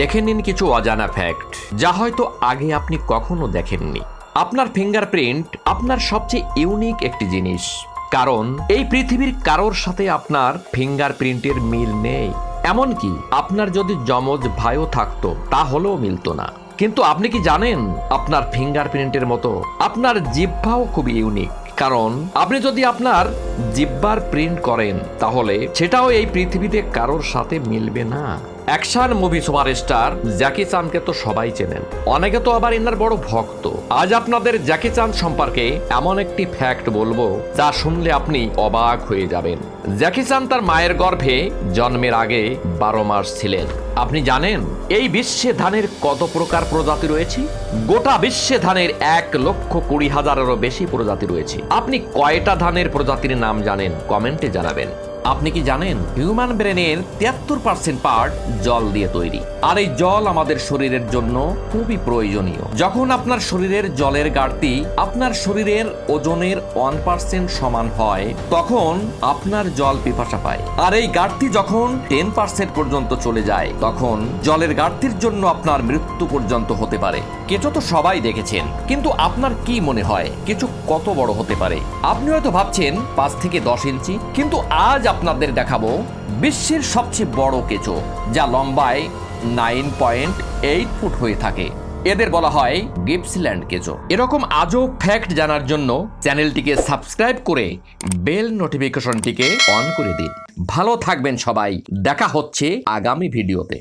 দেখে নিন কিছু অজানা ফ্যাক্ট যা হয়তো আগে আপনি কখনো দেখেননি। আপনার ফিঙ্গারপ্রিন্ট আপনার সবচেয়ে ইউনিক একটি জিনিস, কারণ এই পৃথিবীর কারোর সাথে আপনার ফিঙ্গারপ্রিন্টের মিল নেই। এমনকি আপনার যদি যমজ ভাইও থাকতো তাহলেও মিলতো না। কিন্তু আপনি কি জানেন আপনার ফিঙ্গারপ্রিন্টের মতো? আপনার জিহ্বাও খুব ইউনিক কারণ আপনি যদি আপনার জিব্বার প্রিন্ট করেন, তাহলে সেটাও এই পৃথিবীতে কারোর সাথে মিলবে না। অ্যাকশন মুভি সুপারস্টার জ্যাকি চানকে তো সবাই চেনেন। অনেকে তো আবার এনার বড় ভক্ত। আজ আপনাদের জ্যাকি চান সম্পর্কে এমন একটি ফ্যাক্ট বলব, যা শুনলে আপনি অবাক হয়ে যাবেন। জ্যাকি চান তার মায়ের গর্ভে জন্মের আগে বারো মাস ছিলেন। আপনি জানেন, এই বিশ্বে ধানের কত প্রকার প্রজাতি রয়েছে? গোটা বিশ্বে ধানের এক লক্ষ কুড়ি হাজারেরও বেশি প্রজাতি রয়েছে। আপনি কয়টা ধানের প্রজাতির নাম জানেন? কমেন্টে জানাবেন। আপনি কি জানেন হিউম্যান ব্রেনের তিয়াত্তর পার্সেন্ট পার্ট জল দিয়ে তৈরি। আর এই জল আমাদের শরীরের জন্য খুবই প্রয়োজনীয়। যখন আপনার শরীরের জলের ঘাটতি আপনার শরীরের ওজনের ওয়ান পার্সেন্ট সমান হয়, তখন আপনার জল পিপাসা পায়। আর এই ঘাটতি যখন টেন পার্সেন্ট পর্যন্ত চলে যায়, তখন জলের ঘাটতির জন্য আপনার মৃত্যু পর্যন্ত হতে পারে। কেঁচো তো সবাই দেখেছেন, কিন্তু আপনার কি মনে হয় কিছু কত বড় হতে পারে? আপনি হয়তো ভাবছেন, পাঁচ থেকে দশ ইঞ্চি, কিন্তু আজ আপনাদের দেখাবো বিশ্বের সবচেয়ে বড় কেঁচো, যা লম্বায় নাইন পয়েন্ট এইট ফুট হয়ে থাকে। এদের বলা হয় গিপসল্যান্ড কেঁচো। এরকম আজও ফ্যাক্ট জানার জন্য চ্যানেলটিকে সাবস্ক্রাইব করে বেল নোটিফিকেশনটিকে অন করে দিন। ভালো থাকবেন সবাই। দেখা হচ্ছে আগামী ভিডিওতে